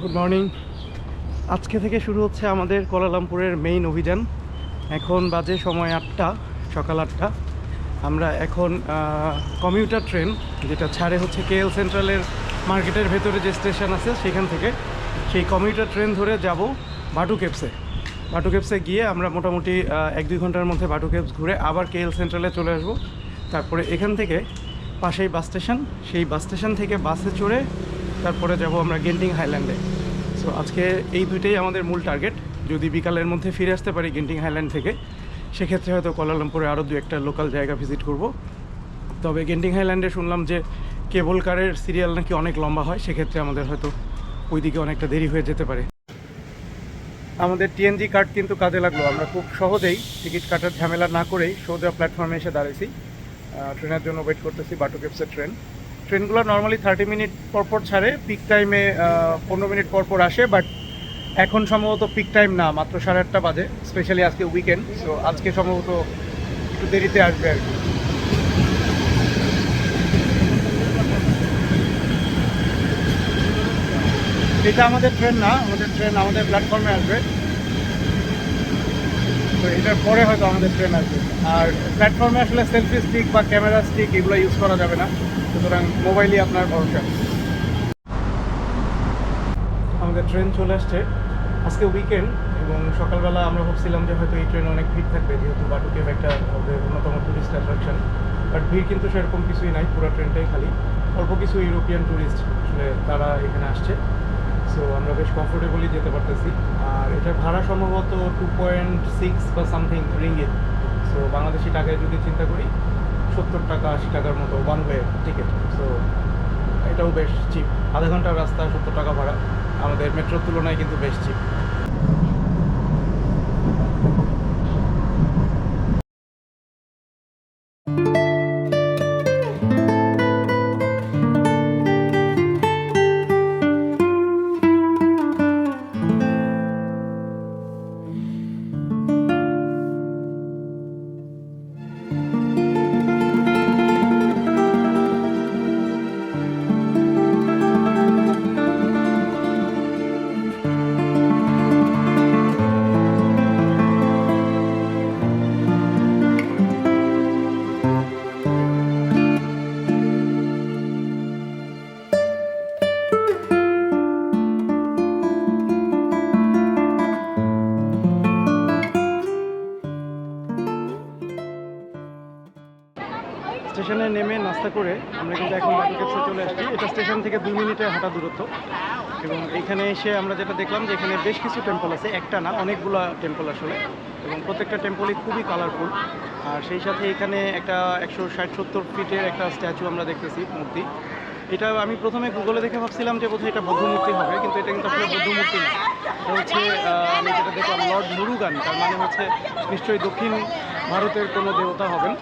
Good morning আজকে থেকে শুরু হচ্ছে আমাদের কোলালামপুরের মেইন অভিযান। এখন বাজে সময় আটটা, সকাল আটটা। আমরা এখন কমিউটার ট্রেন যেটা ছাড়ে হচ্ছে কেএল সেন্ট্রালের মার্কেটের ভেতরে যে স্টেশন আছে, সেখান থেকে। সেই কমিউটার ট্রেন ধরে যাব বাটু কেপসে বাটু কেপসে গিয়ে আমরা মোটামুটি এক দুই ঘণ্টার মধ্যে বাটু কেপস ঘুরে আবার কেএল সেন্ট্রালে চলে আসব। তারপরে এখান থেকে পাশেই বাস স্টেশন সেই বাস স্টেশন থেকে বাসে চড়ে তারপরে যাব আমরা গেন্টিং হাইল্যান্ডে। সো আজকে এই দুইটাই আমাদের মূল টার্গেট যদি বিকালের মধ্যে ফিরে আসতে পারি গেন্টিং হাইল্যান্ড থেকে, সেক্ষেত্রে হয়তো কোলালামপুরে আরও দু একটা লোকাল জায়গা ভিজিট করব। তবে গেন্টিং হাইল্যান্ডে শুনলাম যে কেবল কারের সিরিয়াল নাকি অনেক লম্বা হয়, সেক্ষেত্রে আমাদের হয়তো ওইদিকে অনেকটা দেরি হয়ে যেতে পারে। আমাদের টিএনজি কার্ড কিন্তু কাজে লাগল। আমরা খুব সহজেই টিকিট কাটার ঝামেলা না করেই সোজা প্ল্যাটফর্মে এসে দাঁড়িয়েছি ট্রেনের জন্য ওয়েট করতেছি বাটু কেপসের ট্রেন ট্রেনগুলো নর্মালি থার্টি মিনিট পর পর ছাড়ে পিক টাইমে পনেরো মিনিট পর পর আসে বাট এখন সম্ভবত পিক টাইম না, মাত্র সাড়ে আটটা বাজে স্পেশালি আজকে উইকেন্ড সো আজকে সম্ভবত একটু দেরিতে আসবে আর কি। এটা আমাদের ট্রেন না, আমাদের ট্রেন আমাদের প্ল্যাটফর্মে আসবে। তো এটার পরে হয়তো আমাদের ট্রেন আসবে। আর প্ল্যাটফর্মে আসলে সেলফি স্টিক বা ক্যামেরা স্টিক এগুলো ইউজ করা যাবে না। সুতরাং মোবাইলই আপনার ভরসা। আমাদের ট্রেন চলে আসছে। আজকে উইকেন্ড এবং সকালবেলা আমরা ভাবছিলাম যে হয়তো এই ট্রেনে অনেক ভিড় থাকবে, যেহেতু বাটুকেভ একটা ওদের অন্যতম টুরিস্ট অ্যাট্রাকশন বাট ভিড় কিন্তু সেরকম কিছুই নাই, পুরো ট্রেনটাই খালি। অল্প কিছু ইউরোপিয়ান টুরিস্ট আসলে তারা এখানে আসছে। সো আমরা বেশ কমফোর্টেবলি যেতে পারতেছি। আর এটার ভাড়া সম্ভবত টু পয়েন্ট সিক্স বা সামথিং রিঙ্গিত সো বাংলাদেশি টাকায় যদি চিন্তা করি, সত্তর টাকা, আশি টাকার মতো ওয়ান ওয়ে টিকিট সো এটাও বেশ চিপ আধা ঘণ্টার রাস্তা, সত্তর টাকা ভাড়া। আমাদের মেট্রোর তুলনায় কিন্তু বেশ চিপ স্টেশনে নেমে নাস্তা করে আমরা কিন্তু এখন বাকি চলে আসছি। এটা স্টেশন থেকে দুই মিনিটের হাঁটা দূরত্ব। এবং এখানে এসে আমরা যেটা দেখলাম যে এখানে বেশ কিছু টেম্পল আছে। একটা না, অনেকগুলো টেম্পল আসলে। এবং প্রত্যেকটা টেম্পলই খুবই কালারফুল আর সেই সাথে এখানে একটা একশো ষাট সত্তর ফিটের একটা স্ট্যাচু আমরা দেখতেছি, মূর্তি। এটা আমি প্রথমে গুগলে দেখে ভাবছিলাম যে বোধহয় এটা বুদ্ধমূর্তি হবে, কিন্তু এটা কিন্তু আসলে বুদ্ধমূর্তি না। এটা হচ্ছে আমি যেটা দেখলাম লর্ড মুরুগান তার মানে হচ্ছে নিশ্চয়ই দক্ষিণ ভারতের কোনো দেবতা হবেন,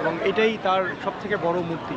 এবং এটাই তার সবথেকে বড় মূর্তি।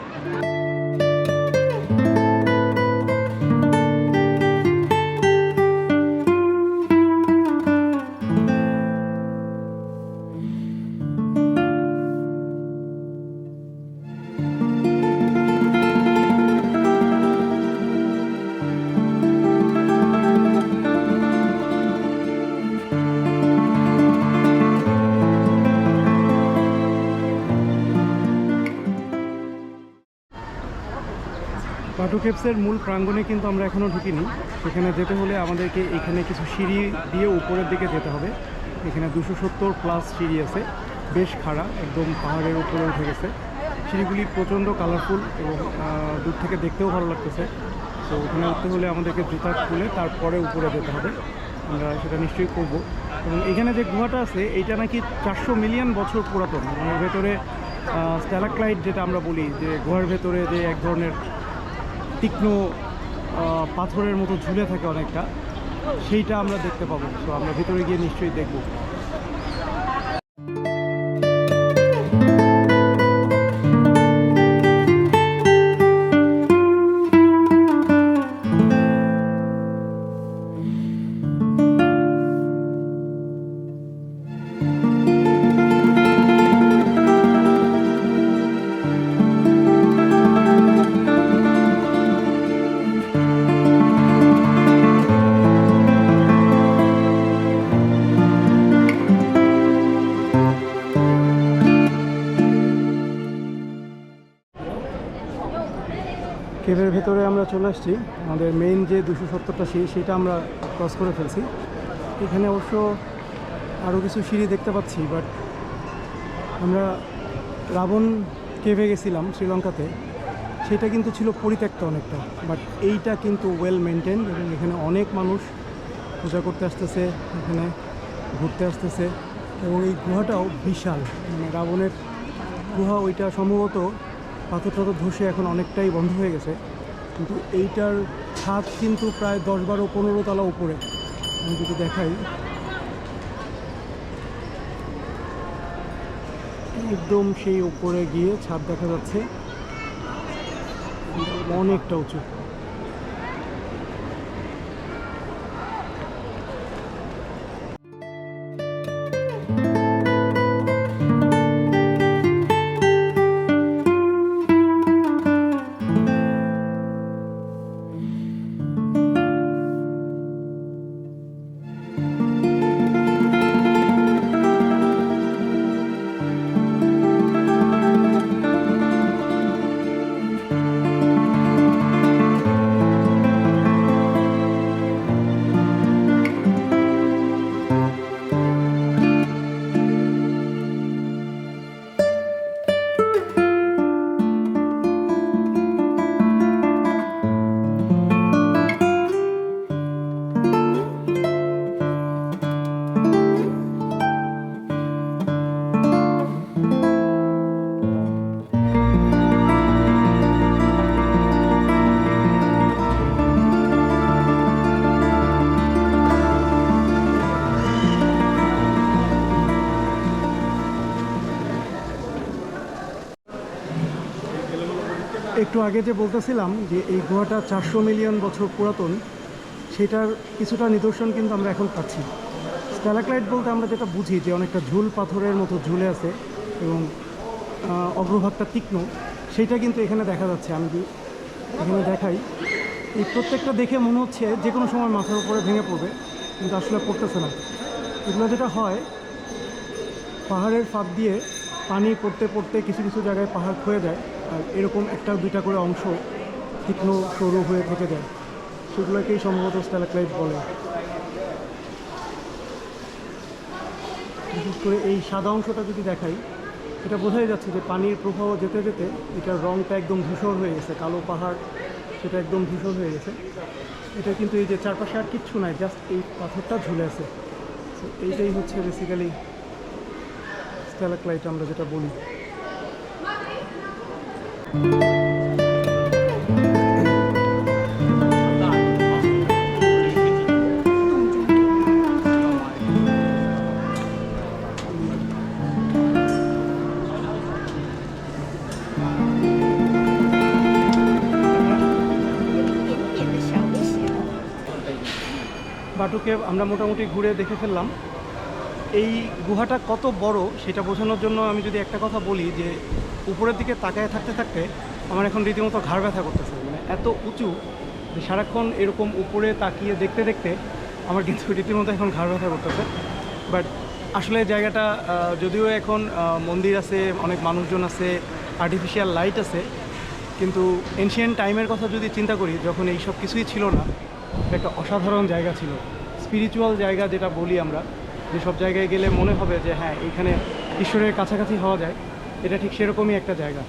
কেপসের মূল প্রাঙ্গণে কিন্তু আমরা এখনও ঢুকিনি। সেখানে যেতে হলে আমাদেরকে এখানে কিছু সিঁড়ি দিয়ে উপরের দিকে যেতে হবে। এখানে দুশো সত্তর প্লাস সিঁড়ি আছে। বেশ খাড়া, একদম পাহাড়ের উপরে উঠে গেছে। সিঁড়িগুলি প্রচণ্ড কালারফুল এবং দূর থেকে দেখতেও ভালো লাগতেছে। তো ওখানে উঠতে হলে আমাদেরকে জুতা খুলে তারপরে উপরে যেতে হবে। আমরা সেটা নিশ্চয়ই করব। এবং এখানে যে গুহাটা আছে, এইটা নাকি চারশো মিলিয়ন বছর পুরাতন। মানে ভেতরে স্ট্যালাক্লাইট যেটা আমরা বলি, যে গুহার ভেতরে যে এক ধরনের তীক্ষ্ণ পাথরের মতো ঝুলে থাকে অনেকটা, সেইটা আমরা দেখতে পাবো। তো আমরা ভিতরে গিয়ে নিশ্চয়ই দেখব। ভেতরে আমরা চলে আসছি। আমাদের মেইন যে দুশো সত্তরটা সিঁড়ি, সেটা আমরা ক্রস করে ফেলছি। এখানে অবশ্য আরও কিছু সিঁড়ি দেখতে পাচ্ছি বাট আমরা রাবণ কেভে গেছিলাম শ্রীলঙ্কাতে। সেটা কিন্তু ছিল পরিত্যক্ত অনেকটা বাট এইটা কিন্তু ওয়েল মেনটেন এবং এখানে অনেক মানুষ পূজা করতে আসতেছে, এখানে ঘুরতে আসতেছে এবং এই গুহাটাও বিশাল। মানে রাবণের গুহা ওইটা সম্ভবত পাথর টাথর ধসে এখন অনেকটাই বন্ধ হয়ে গেছে। কিন্তু এইটার ছাদ কিন্তু প্রায় দশ বারো পনেরো তলা উপরে। আমি যদি দেখাই। একদম সেই উপরে গিয়ে ছাদ দেখা যাচ্ছে। অনেকটা উঁচু। একটু আগে যে বলতেছিলাম যে এই গুহাটা চারশো মিলিয়ন বছর পুরাতন, সেটার কিছুটা নিদর্শন কিন্তু আমরা এখন পাচ্ছি। স্ট্যালাক্লাইট বলতে আমরা যেটা বুঝি যে অনেকটা ঝুল পাথরের মতো ঝুলে আছে এবং অগ্রভাগটা তীক্ষ্ণ, সেটা কিন্তু এখানে দেখা যাচ্ছে। আমি এখানে দেখাই, এই প্রত্যেকটা দেখে মনে হচ্ছে যে কোনো সময় মাথার উপরে ভেঙে পড়বে, কিন্তু আসলে পড়তেছে না। এগুলো যেটা হয়, পাহাড়ের ফাঁক দিয়ে পানি পড়তে পড়তে কিছু কিছু জায়গায় পাহাড় ক্ষয়ে যায়। এরকম একটা দুইটা করে অংশ তীক্ষ্ণ সরু হয়ে থেকে যায়। সেগুলোকেই সম্ভবত স্ট্যালাক্লাইট বলে। বিশেষ করে এই সাদা অংশটা যদি দেখাই, এটা বোঝাই যাচ্ছে যে পানির প্রবাহ যেতে যেতে এটার রঙটা একদম ধূসর হয়ে গেছে, কালো পাহাড় সেটা একদম ধূসর হয়ে গেছে। এটা কিন্তু এই যে চারপাশে আর কিচ্ছু নাই, জাস্ট এই পাথরটা ঝুলে আছে। এইটাই হচ্ছে বেসিক্যালি স্ট্যালাক্লাইট আমরা যেটা বলি। বাটুকে আমরা মোটামুটি ঘুরে দেখে ফেললাম। এই গুহাটা কত বড় সেটা বোঝানোর জন্য আমি যদি একটা কথা বলি যে উপরের দিকে তাকায় থাকতে থাকতে আমার এখন রীতিমতো ঘাড় ব্যথা করতেছে। মানে এত উঁচু যে সারাক্ষণ এরকম উপরে তাকিয়ে দেখতে দেখতে আমার কিন্তু রীতিমতো এখন ঘাড় ব্যথা করতেছে। বাট আসলে জায়গাটা যদিও এখন মন্দির আছে, অনেক মানুষজন আছে আর্টিফিশিয়াল লাইট আছে, কিন্তু এনশিয়েন্ট টাইমের কথা যদি চিন্তা করি, যখন এই সব কিছুই ছিল না, একটা অসাধারণ জায়গা ছিল। স্পিরিচুয়াল জায়গা যেটা বলি আমরা যে সব জায়গায় গেলে মনে হবে যে হ্যাঁ এখানে ঈশ্বরের কাছাকাছি হওয়া যায়। এটা ঠিক সেরকমই একটা জায়গা।